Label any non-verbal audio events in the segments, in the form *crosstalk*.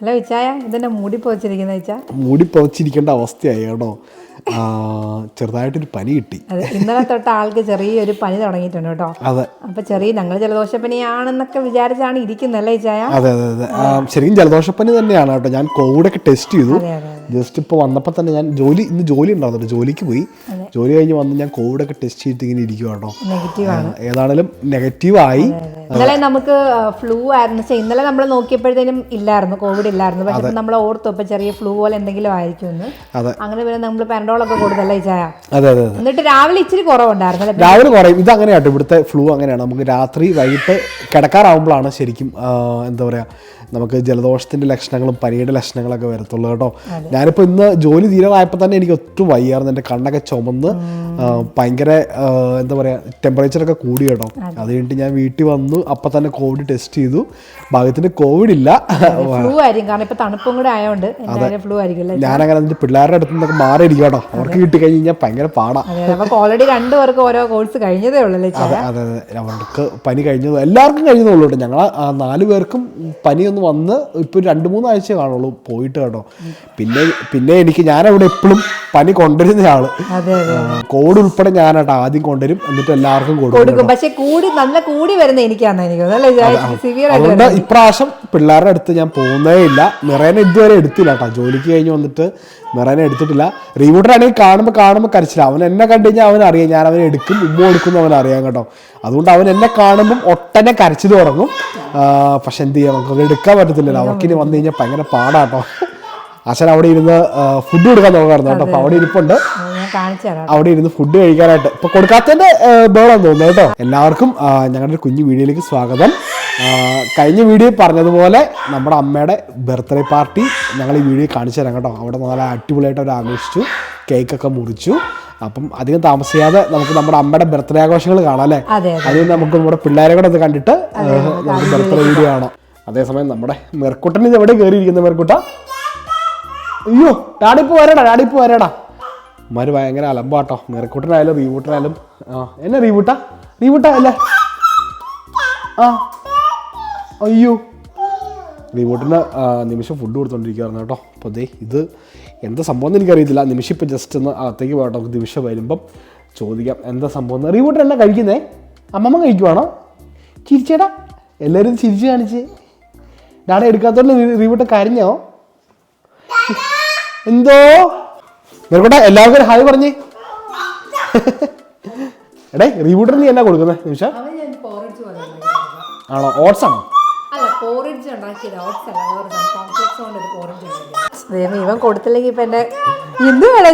Hello ഇച്ചായ ഇതെന്നെ മൂടി പോച്ചിരിക്കുന്ന ഇച്ച. മൂടി പുതച്ചിരിക്കേണ്ട അവസ്ഥയായി കേട്ടോ. ചെറുതായിട്ടൊരു പനി കിട്ടി. അതെ ഇന്നലെ തൊട്ട് ആൾക്ക് ചെറിയൊരു പനി തുടങ്ങിയിട്ടുണ്ട് കേട്ടോ. അതെ. അപ്പൊ ചെറിയ ഞങ്ങൾ ജലദോഷപ്പനിയാണെന്നൊക്കെ വിചാരിച്ചാണ് ഇരിക്കുന്നല്ലേ ഇച്ചായ? അതെ അതെ അതെ. ശരിക്കും ജലദോഷപ്പനി തന്നെയാണ് കേട്ടോ. ഞാൻ കോവിഡൊക്കെ ടെസ്റ്റ് ചെയ്തു. ജസ്റ്റ് ഇപ്പോൾ വന്നപ്പോൾ തന്നെ ഞാൻ ജോലി ഇന്ന് ജോലി ഉണ്ടായിരുന്നു ജോലിക്ക് പോയി. ജോലി കഴിഞ്ഞ് വന്ന് ഞാൻ കോവിഡൊക്കെ ടെസ്റ്റ് ചെയ്തിട്ട് ഇങ്ങനെ ഇരിക്കുക കേട്ടോ നെഗറ്റീവ് ആയി. ഏതാണേലും നെഗറ്റീവായി ഇന്നലെ നമുക്ക് ഫ്ലൂ ആയിരുന്നു. പക്ഷേ ഇന്നലെ നമ്മൾ നോക്കിയപ്പോഴത്തേനും ഇല്ലായിരുന്നു. കോവിഡ് ഇല്ലായിരുന്നു. പക്ഷെ നമ്മൾ ഓർത്തു ഇപ്പൊ ചെറിയ ഫ്ലൂ പോലെ എന്തെങ്കിലും ആയിരിക്കും എന്ന് അങ്ങനെ പിന്നെ നമ്മൾ പെൻഡോളൊക്കെ കൊടുത്തല്ലേ ചായ? അതെ അതെ എന്നിട്ട് രാവിലെ ഇച്ചിരി കുറവുണ്ടായിരുന്നു രാവിലെ കുറയും. ഇത് അങ്ങനെയാട്ടോ. ഇവിടുത്തെ ഫ്ലൂ അങ്ങനെയാണ്. നമുക്ക് രാത്രി വൈകിട്ട് കിടക്കാറാവുമ്പോഴാണ് ശരിക്കും എന്താ പറയുക നമുക്ക് ജലദോഷത്തിന്റെ ലക്ഷണങ്ങളും പനിയുടെ ലക്ഷണങ്ങളൊക്കെ വരത്തുള്ളൂ കേട്ടോ. ഞാനിപ്പോൾ ഇന്ന് ജോലി തീരാറായപ്പോൾ തന്നെ എനിക്ക് ഒട്ടും വയ്യായിരുന്നു. എന്റെ കണ്ണൊക്കെ ചുമന്ന് ഭയങ്കര എന്താ പറയുക ടെമ്പറേച്ചറൊക്കെ കൂടി കേട്ടോ. അത്. കഴിഞ്ഞിട്ട് ഞാൻ വീട്ടിൽ വന്നു. അപ്പം തന്നെ കോവിഡ് ടെസ്റ്റ് ചെയ്തു. ഭാഗ്യത്തിന് കോവിഡ് ഇല്ല. ഫ്ലൂ ആയിരിക്കും. കാരണം ഇപ്പൊ തണുപ്പും കൂടെ ആയതുകൊണ്ട് ഫ്ലൂ ആയിരിക്കും ഞാനങ്ങനെ എന്നിട്ട് പിള്ളേരുടെ അടുത്ത് നിന്നൊക്കെ മാറിയിരിക്കും കേട്ടോ. അവർക്ക് കിട്ടി കഴിഞ്ഞാൽ ഭയങ്കര പാടാ. ഓൾറെഡി ഓരോ കോഴ്സ് കഴിഞ്ഞതേ ഉള്ളൂ അതെ അതെ അവർക്ക് പനി കഴിഞ്ഞത് എല്ലാവർക്കും കഴിഞ്ഞതുള്ളൂ കേട്ടോ. ഞങ്ങൾ നാല് പേർക്കും പനിയൊന്ന് വന്ന് ഇപ്പോൾ രണ്ട് മൂന്ന് ആഴ്ച കാണുള്ളൂ പോയിട്ട് കേട്ടോ. പിന്നെ പിന്നെ എനിക്ക് ഞാൻ അവിടെ എപ്പോഴും പനി കൊണ്ടുവരുന്ന ആൾ. അതെ അതെ. കോഡ് ഉൾപ്പെടെ ഞാനാട്ടോ ആദ്യം കൊണ്ടുവരും എന്നിട്ട് എല്ലാവർക്കും കൊടുക്കും. പക്ഷെ കൂടി നല്ല കൂടി വരുന്ന എനിക്കാണ് അതുകൊണ്ട് ഇപ്രാവശ്യം പിള്ളേരുടെ അടുത്ത് ഞാൻ പോകുന്നേ ഇല്ല. നിറയെ ഇതുവരെ എടുത്തില്ല കേട്ടോ. ജോലിക്ക് കഴിഞ്ഞ് വന്നിട്ട് മിറേനെ എടുത്തിട്ടില്ല. റീബൂട്ടറാണെങ്കിൽ കാണുമ്പോൾ കാണുമ്പോൾ കരച്ചില്ല അവൻ എന്നെ കണ്ടു കഴിഞ്ഞാൽ അവൻ അറിയാം. ഞാൻ അവനെ എടുക്കും ഉമ്മ എന്ന് അവൻ അറിയാം കേട്ടോ. അതുകൊണ്ട് അവൻ എന്നെ കാണുമ്പം ഒട്ടനെ കരച്ചു തുടങ്ങും. പക്ഷെ എന്ത് ചെയ്യാം? നമുക്ക് എടുക്കാൻ പറ്റത്തില്ലല്ലോ. അവർക്കിനി വന്നു കഴിഞ്ഞാൽ ഭയങ്കര പാടാട്ടോ അച്ഛൻ അവിടെ ഇരുന്ന് ഫുഡ് കൊടുക്കാൻ നോക്കാറുണ്ട് കേട്ടോ. അപ്പൊ അവിടെ ഇരിപ്പുണ്ട്. അവിടെ ഇരുന്ന് ഫുഡ് കഴിക്കാനായിട്ട്. ഇപ്പൊ കൊടുക്കാത്തതിന്റെ ബേളാന്ന് തോന്നുന്നു കേട്ടോ. എല്ലാവർക്കും ഞങ്ങളുടെ കുഞ്ഞു വീഡിയോയിലേക്ക് സ്വാഗതം. കഴിഞ്ഞ വീഡിയോ പറഞ്ഞതുപോലെ നമ്മുടെ അമ്മയുടെ ബർത്ത്ഡേ പാർട്ടി ഞങ്ങൾ ഈ വീഡിയോ കാണിച്ചു തരാം കേട്ടോ. അവിടെ നല്ല അടിപൊളിയായിട്ട് അവർ ആഘോഷിച്ചു കേക്കൊക്കെ മുറിച്ചു. അപ്പം അധികം താമസിയാതെ നമുക്ക് നമ്മുടെ അമ്മയുടെ ബർത്ത്ഡേ ആഘോഷങ്ങൾ കാണാം അല്ലേ? അതെ അതെ. അതിൽ നമുക്ക് നമ്മുടെ പിള്ളേരെ കൂടെ ഒന്ന് കണ്ടിട്ട് നമുക്ക് ബർത്ത്ഡേ വീഡിയോ കാണാം. അതേസമയം നമ്മുടെ മെർക്കുട്ടൻ ഇത് എവിടെ കയറിയിരിക്കുന്നത് മെർക്കുട്ട? അയ്യോ ഡാഡിപ്പ് വരടാ ഡാഡിപ്പ് വരടാ. മാര് ഭയങ്കര അലമ്പാട്ടോ. മെറക്കൂട്ടനായാലും റീവൂട്ടനായാലും ആ എന്നെ റീബൂട്ടാ? റീബൂട്ടാ അല്ലേ? ആ അയ്യോ. റീബോട്ടിന് നിമിഷം ഫുഡ് കൊടുത്തോണ്ടിരിക്കുകയായിരുന്നു കേട്ടോ. അപ്പോൾ ദേ ഇത് എന്താ സംഭവം എന്ന് എനിക്കറിയത്തില്ല. നിമിഷം ഇപ്പോൾ ജസ്റ്റ് ഒന്ന് അകത്തേക്ക് പോകട്ടോ നിമിഷം വരുമ്പം ചോദിക്കാം എന്താ സംഭവം എന്ന്. റീവൂട്ടൻ എല്ലാം കഴിക്കുന്നേ? അമ്മമ്മ കഴിക്കുവാണോ? ചിരിച്ചേടാ. എല്ലാവരും ചിരിച്ച് കാണിച്ച്. ഡാഡ എടുക്കാത്തോണ്ട് റീബോട്ട് കരഞ്ഞോ? എന്തോ? നിർക്കോട്ടെ എല്ലാവർക്കും ഹായ് പറഞ്ഞേ. എടേ റീബൂട്ടർ നീ എന്നാ കൊടുക്കുന്നത് നിമിഷം? ആണോ? ഓട്സ് ആണോ? അല്ല പോറിഡ്ജ് ഉണ്ടാക്കിയത്. ഓട്സ് അല്ല വേറെ കോംപ്ലക്സ് കൊണ്ട് ഒരു പോറിഡ്ജ് ഇവൻ കൊടുത്തില്ലെങ്കിൽ ഇപ്പൊ എന്റെ എന്ത് വേണം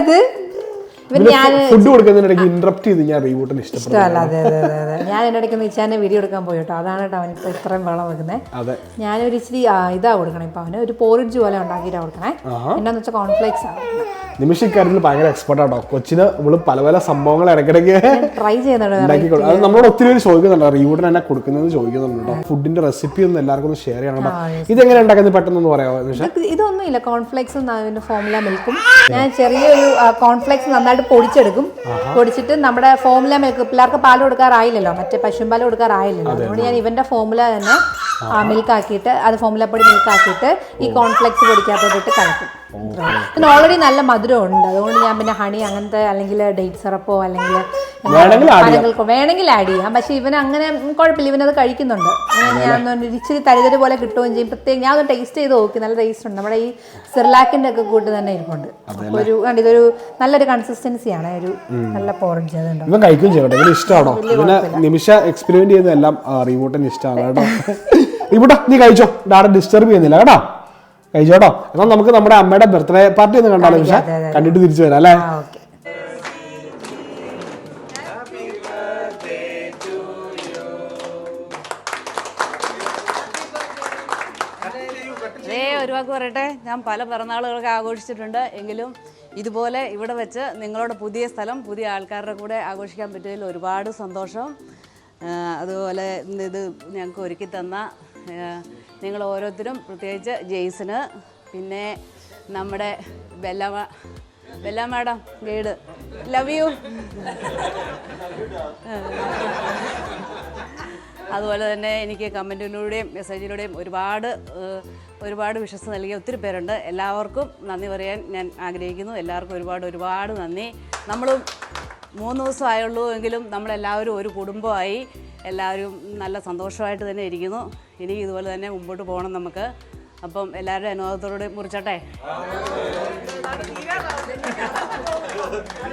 ഇവൻ ഞാൻ ഫുഡ് കൊടുക്കുന്നതിനിടയ്ക്ക് ഇന്ററപ്റ്റ് ചെയ്ത് ഞാൻ റീബൂട്ടിന് ഇഷ്ടമല്ല അതെ അതെ അതെ ഞാൻ എന്റെ ഇടയ്ക്ക് നിച്ചാനെ വീഡിയോ എടുക്കാൻ പോയി കേട്ടോ. അതാണ് കേട്ടോ അവൻ ഇപ്പൊ ഇത്രയും വെള്ളം വെക്കുന്നത് ഞാനൊരു ഇച്ചിരി ഇതാ കൊടുക്കണേ ഇപ്പൊ അവന്. ഒരു പോറിഡ്ജ് പോലെ ഉണ്ടാക്കിയിട്ടാ കൊടുക്കണേ. എന്നാന്ന് വെച്ചാൽ കോൺഫ്ലേക്സ് ആണ്. നിമിഷ ഇക്കാര്യത്തിൽ ഭയങ്കര എക്സ്പെർട്ട് ആട്ടോ. കൊച്ചിന് ഇവൾ പല പല സംഭവങ്ങൾ ഇടയ്ക്കിടയ്ക്ക് ട്രൈ കൊടുക്കും അത് നമ്മളോട് ഒത്തിരി പേര് ചോദിക്കുന്നുണ്ട്. റീവൂട്ടിന് എന്നെ കൊടുക്കുന്നത് ചോദിക്കുന്നുണ്ട് ഫുഡിന്റെ റെസിപ്പി ഒന്നും എല്ലാവർക്കും ഒന്ന് ഷെയർ ചെയ്യണം ഇത് ഇതെങ്ങനെ ഉണ്ടാക്കുന്നത് പെട്ടെന്ന് പറയാമോ ഇതൊന്നും ഇല്ല കോൺഫ്ലെക്സും ഫോമുല മിൽക്കും ഞാൻ ചെറിയൊരു കോൺഫ്ലെക്സ് നന്നായിട്ട് പൊടിച്ചെടുക്കും. പൊടിച്ചിട്ട് നമ്മുടെ ഫോമുല മിൽക്ക് പിള്ളേർക്ക് പാൽ കൊടുക്കാറായില്ലല്ലോ. മറ്റേ പശുമ്പാൽ കൊടുക്കാറായില്ലല്ലോ. അതുകൊണ്ട് ഞാൻ ഇവന്റെ ഫോമുല തന്നെ മിൽക്ക് ആക്കിയിട്ട് അത് ഫോമുല പൊടി മിൽക്ക് ആക്കിയിട്ട് ഈ കോൺഫ്ലെക്സ് പൊടിക്കാത്തോട്ടിട്ട് കലക്കും. പിന്നെ ഓൾറെഡി നല്ല മധുരം ഉണ്ട് അതുകൊണ്ട് ഞാൻ പിന്നെ ഹണി അങ്ങനത്തെ അല്ലെങ്കിൽ ഡേറ്റ് സിറപ്പോ അല്ലെങ്കിൽ വേണമെങ്കിൽ ആഡ് ചെയ്യാം. പക്ഷെ ഇവൻ അങ്ങനെ കുഴപ്പമില്ല. ഇവനത് കഴിക്കുന്നുണ്ട്. ഞാൻ ഇച്ചിരി തരിതരി പോലെ കിട്ടുകയും ചെയ്യും. പ്രത്യേകം ഞാൻ ഒന്ന് ടേസ്റ്റ് ചെയ്ത് നോക്കി. നല്ല ടേസ്റ്റ് ഉണ്ട്. നമ്മുടെ ഈ സിർലാക്കിന്റെ ഒക്കെ കൂട്ട് തന്നെ ഇരിപ്പുണ്ട്. ഒരു ഇതൊരു നല്ലൊരു കൺസിസ്റ്റൻസിയാണ് ഒരു നല്ല പോറഞ്ച് അതുണ്ടോ ഇവൻ കഴിക്കും ചെയ്യട്ടെ. ഇവന് ഇഷ്ടമാണോ ഇവന് നിമിഷ എക്സ്പെരിമെന്റ് ചെയ്യുന്നതെല്ലാം റിമോട്ടിന് ഇഷ്ടമാണ് കേട്ടോ. *laughs* റീബൂട്ടാ നീ കഴിച്ചോ. ഡാഡ ഡിസ്റ്റർബ് ചെയ്യുന്നില്ല. കേട്ടോ. കഴിച്ചോ കേട്ടോ എന്നാൽ നമുക്ക് നമ്മുടെ അമ്മയുടെ ബർത്ത്ഡേ പാർട്ടി ഒന്ന് കണ്ടാലോ പക്ഷേ കണ്ടിട്ട് തിരിച്ചു വരാം അല്ലേ? ആ ഓക്കെ. അതേ ഒരു വാക്ക് പറയട്ടെ. ഞാൻ പല പിറന്നാളുകളൊക്കെ ആഘോഷിച്ചിട്ടുണ്ട്. എങ്കിലും ഇതുപോലെ ഇവിടെ വെച്ച് നിങ്ങളുടെ പുതിയ സ്ഥലം പുതിയ ആൾക്കാരുടെ കൂടെ ആഘോഷിക്കാൻ പറ്റിയതിൽ ഒരുപാട് സന്തോഷം. അതുപോലെ ഇത് ഞങ്ങൾക്ക് ഒരുക്കി തന്ന നിങ്ങൾ ഓരോരുത്തരും പ്രത്യേകിച്ച് ജെയ്സിന് പിന്നെ നമ്മുടെ Bella Bella madam guide. Love you അതുപോലെ തന്നെ എനിക്ക് കമന്റിലൂടെയും മെസ്സേജിലൂടെയും ഒരുപാട് ഒരുപാട് വിഷസ് നൽകിയ ഒത്തിരി പേരുണ്ട്. എല്ലാവർക്കും നന്ദി പറയാൻ ഞാൻ ആഗ്രഹിക്കുന്നു. എല്ലാവർക്കും ഒരുപാട് ഒരുപാട് നന്ദി. നമ്മളും മൂന്ന് ദിവസമായുള്ളൂ എങ്കിലും നമ്മളെല്ലാവരും ഒരു കുടുംബമായി എല്ലാവരും നല്ല സന്തോഷമായിട്ട് തന്നെ ഇരിക്കുന്നു. ഇനി ഇതുപോലെ തന്നെ മുമ്പോട്ട് പോകണം നമുക്ക്. അപ്പം എല്ലാവരുടെ അനുഭവത്തോടെ മുറിച്ചട്ടെ.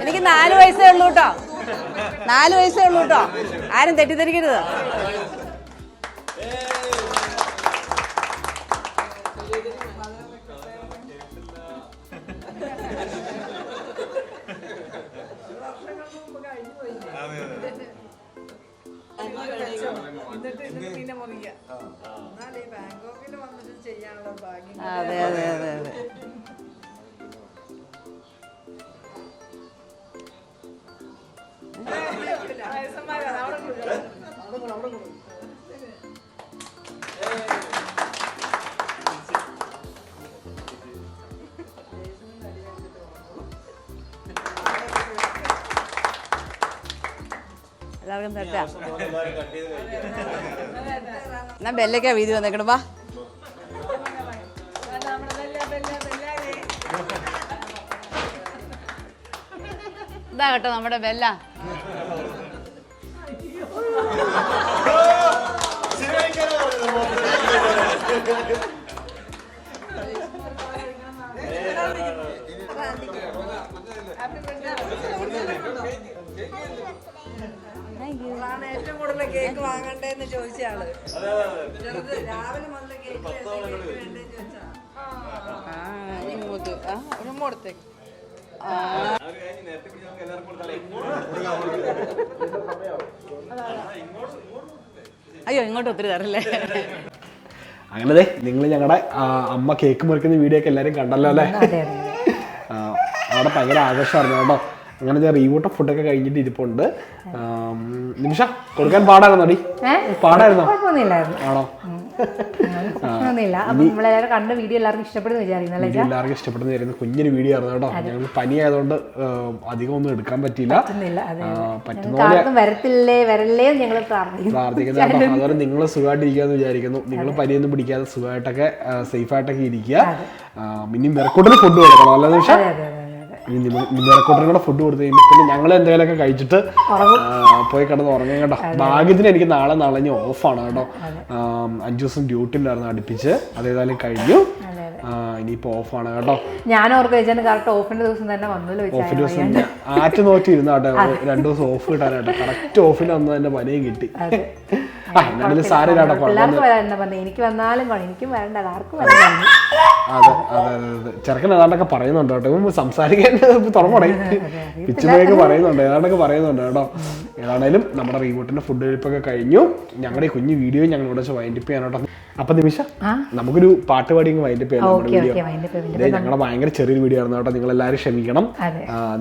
എനിക്ക് നാല് വയസ്സേ ഉള്ളൂ കേട്ടോ നാല് വയസ്സേ ഉള്ളൂ കേട്ടോ ആരും തെറ്റിദ്ധരിക്കരുത്. അതെ അതെ അതെ അതെ. എല്ലാവർക്കും തട്ടാം എന്നാ ബെല്ലൊക്കെ വീതി വന്നേക്കണം വാ. ഇതാ കേട്ടോ നമ്മുടെ ബെല്ല. ഏറ്റവും കൂടുതൽ കേക്ക് വാങ്ങണ്ടേന്ന് ചോദിച്ച ആൾ. ചെറുത് രാവിലെ മുതൽ കേക്ക് വേണ്ടേ, ചോദിച്ചാ ആ ഇങ്ങോട്ടത്തേക്ക് അയ്യോ ഇങ്ങോട്ട് ഒത്തിരി തരല്ലേ? അങ്ങനെ നിങ്ങൾ ഞങ്ങളുടെ അമ്മ കേക്ക് മുറിക്കുന്ന വീഡിയോ ഒക്കെ എല്ലാവരും കണ്ടല്ലോ അല്ലേ? അതെ അതെ. അവിടെ ഭയങ്കര ആഘോഷമായിരുന്നു കേട്ടോ. അങ്ങനെ ഞാൻ റീവൂട്ട ഫുഡൊക്കെ കഴിഞ്ഞിട്ട് ഇരിപ്പുണ്ട്. നിമിഷ കൊടുക്കാൻ പാടായിരുന്നോ അടി പാടായിരുന്നോ? ആണോ? കണ്ട വീഡിയോ എല്ലാവർക്കും ഇഷ്ടപ്പെടുന്നു വിചാരിക്കുന്നു എല്ലാവർക്കും ഇഷ്ടപ്പെടുന്ന കുഞ്ഞൊരു വീഡിയോ ആയിരുന്നു കേട്ടോ. ഞങ്ങൾ പനി ആയതുകൊണ്ട് അധികം ഒന്നും എടുക്കാൻ പറ്റിയില്ല. പ്രാർത്ഥിക്കുന്നു. അതുപോലെ നിങ്ങൾ സുഖമായിട്ടിരിക്കാന്ന് വിചാരിക്കുന്നു. നിങ്ങൾ പനിയൊന്നും പിടിക്കാതെ സുഖമായിട്ടൊക്കെ സേഫ് ആയിട്ടൊക്കെ ഇരിക്കുക. ഇനിയും ഇനി മെറക്കൂട്ടിന് ഫുഡ് കൊടുക്കണം. അല്ല നിമിഷം? കൂടെ ഫുഡ് കൊടുത്തു കഴിയുമ്പോൾ പിന്നെ ഞങ്ങൾ എന്തെങ്കിലുമൊക്കെ കഴിച്ചിട്ട് പോയി കിടന്ന് ഉറങ്ങും കേട്ടോ. ഭാഗ്യത്തിന് എനിക്ക് നാളെ നാളെ ഓഫാണ് കേട്ടോ. അഞ്ചു ദിവസം ഡ്യൂട്ടി ഉണ്ടായിരുന്നു അടുപ്പിച്ച്. അതേതായാലും കഴിഞ്ഞു. അതെ ആ, ഇനിയിപ്പോ ഓഫാണ് കേട്ടോ. ഞാൻ കറക്റ്റ് ഓഫിന്റെ ദിവസം തന്നെ വന്നല്ലോ ഓഫിന്റെ ദിവസം ആറ്റ് നോക്കി ഇരുന്ന കേട്ടോ രണ്ടു ദിവസം ഓഫ് കിട്ടാനായിട്ട്. കറക്റ്റ് ഓഫിന് അന്ന് തന്നെ പനിയും കിട്ടി. എന്നാലും സാരമില്ലാട്ടോ എനിക്ക് വന്നാലും എനിക്കും വരണ്ട ആർക്കും അതെ അതെ അതെ അതെ. ചെറുക്കൻ ഏതാണ്ടൊക്കെ പറയുന്നുണ്ട് കേട്ടോ. സംസാരിക്കാൻ തുറമുടേ *laughs* പിച്ചുമയൊക്കെ പറയുന്നുണ്ട് ഏതാണ്ടൊക്കെ പറയുന്നുണ്ട് കേട്ടോ. ഏതാണേലും നമ്മുടെ റീബോട്ടിന്റെ ഫുഡ് കഴിപ്പൊക്കെ കഴിഞ്ഞു. ഞങ്ങളുടെ ഈ കുഞ്ഞു വീഡിയോ ഞങ്ങൾ ഇവിടെ വൈൻഡിപ്പ് വൈൻഡപ്പ് ചെയ്യാൻ കേട്ടോ അപ്പൊ നിമിഷ നമുക്കൊരു പാട്ട് പാടി ചെയ്യാം പേര് ഞങ്ങളുടെ ഭയങ്കര ചെറിയൊരു വീഡിയോ ആയിരുന്നു കേട്ടോ നിങ്ങൾ എല്ലാവരും ക്ഷമിക്കണം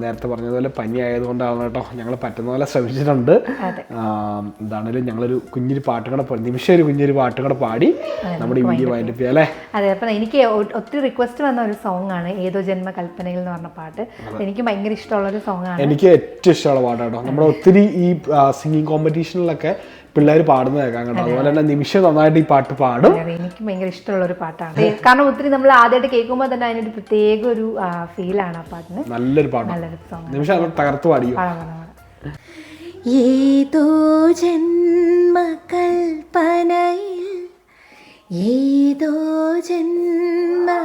നേരത്തെ പറഞ്ഞതുപോലെ പനി ആയതുകൊണ്ടാണ് കേട്ടോ ഞങ്ങൾ പറ്റുന്ന പോലെ ശ്രമിച്ചിട്ടുണ്ട്. എന്താണെങ്കിലും ഞങ്ങളൊരു കുഞ്ഞൊരു പാട്ടും കൂടെ നിമിഷം ഒരു കുഞ്ഞൊരു പാട്ടും കൂടെ പാടി നമ്മുടെ ഈ വീഡിയോ വൈൻഡപ്പ് ചെയ്യാം അല്ലേ? അതെ അപ്പൊ എനിക്ക് ഒത്തിരി റിക്വസ്റ്റ് വന്ന ഒരു സോങ് ആണ് ഏതോ ജന്മ കൽപ്പനയിൽ എന്ന് പറഞ്ഞ പാട്ട്. എനിക്ക് ഭയങ്കര ഇഷ്ടമുള്ള ഒരു സോങ് ആണ്. എനിക്ക് ഏറ്റവും ഇഷ്ടമുള്ള പാട്ടാണ് കേട്ടോ. നമ്മുടെ ഒത്തിരി ഈ സിംഗിങ് കോമ്പറ്റീഷനിലൊക്കെ പിള്ളേർ പാടുന്നത് കേൾക്കാം കേട്ടോ. അതുപോലെ തന്നെ നിമിഷം നന്നായിട്ട് ഈ പാട്ട് പാടും. എനിക്ക് ഭയങ്കര ഇഷ്ടമുള്ള ഒരു പാട്ടാണ്. കാരണം ഒത്തിരി നമ്മൾ ആദ്യമായിട്ട് കേൾക്കുമ്പോൾ തന്നെ അതിനൊരു പ്രത്യേക ഒരു ഫീലാണ് ആ പാട്ടിന്. നല്ലൊരു പാട്ട്. നല്ലൊരു സോങ് നിമിഷം അത് തകർത്ത് പാടിയോ? പാടാം പാടാം പാടാം. ഏതോ ജന്മകൽപ്പനയിൽ ഏതോ ജന്മവീഥികളിൽ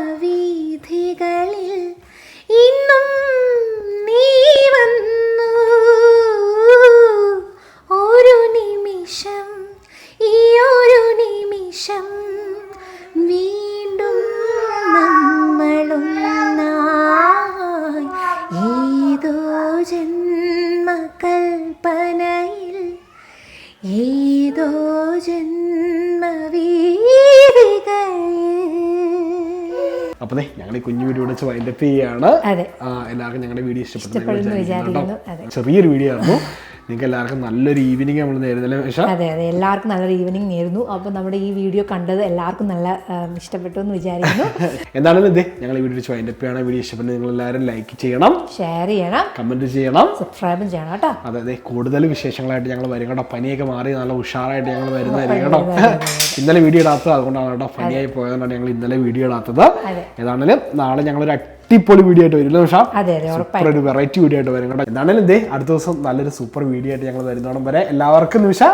ഇന്നും ഏതോ ജന്മവീതികൾ അപ്പൊ ദേ ഞങ്ങൾ ഈ കുഞ്ഞു വീഡിയോ വെച്ച് വൈൻഡപ്പ് ചെയ്യാണ്. എല്ലാവർക്കും ഞങ്ങളുടെ വീഡിയോ ഇഷ്ടപ്പെട്ടു. ചെറിയൊരു വീഡിയോ ആയിരുന്നു. നിങ്ങൾക്ക് എല്ലാവർക്കും നല്ലൊരു ഈവനിങ് നമ്മൾ നേരുന്നല്ലേ അതെ അതെ. എല്ലാവർക്കും നല്ലൊരു ഈവനിങ് നേരുന്നു. അപ്പോൾ നമ്മുടെ ഈ വീഡിയോ കണ്ടത് എല്ലാവർക്കും നല്ല ഇഷ്ടപ്പെട്ടു എന്ന് വിചാരിക്കുന്നു. എന്താണെങ്കിലും ഇതേ ഞങ്ങൾ ഈ വീഡിയോ വൈൻഡപ്പ് വീഡിയോ ഇഷ്ടപ്പെട്ട് നിങ്ങൾ എല്ലാവരും ലൈക്ക് ചെയ്യണം. ഷെയർ ചെയ്യണം. കമന്റ് ചെയ്യണം. സബ്സ്ക്രൈബും ചെയ്യണം കേട്ടോ. അതെ അതെ. കൂടുതൽ വിശേഷങ്ങളായിട്ട് ഞങ്ങൾ വരും കേട്ടോ. പനിയൊക്കെ മാറി നല്ല ഉഷാറായിട്ട് ഞങ്ങൾ വരുന്നതായിരിക്കും കേട്ടോ. *laughs* ഇന്നലെ വീഡിയോ ഇടാത്തത് അതുകൊണ്ടാണ് കേട്ടോ. പനിയായി പോയതുകൊണ്ടാണ് ഞങ്ങൾ ഇന്നലെ വീഡിയോ ഇടാത്തത്. ഏതാണെങ്കിലും നാളെ ഞങ്ങളൊരു അടിപൊളി വീഡിയോ ആയിട്ട് വരും സൂപ്പർ ഒരു വെറൈറ്റി വീഡിയോ ആയിട്ട് വരും കേട്ടോ. എന്താണെങ്കിലും ഇതേ അടുത്ത ദിവസം നല്ലൊരു സൂപ്പർ വീഡിയോ ആയിട്ട് ഞങ്ങൾ വരുന്നോണം വരെ എല്ലാവർക്കും നിമിഷം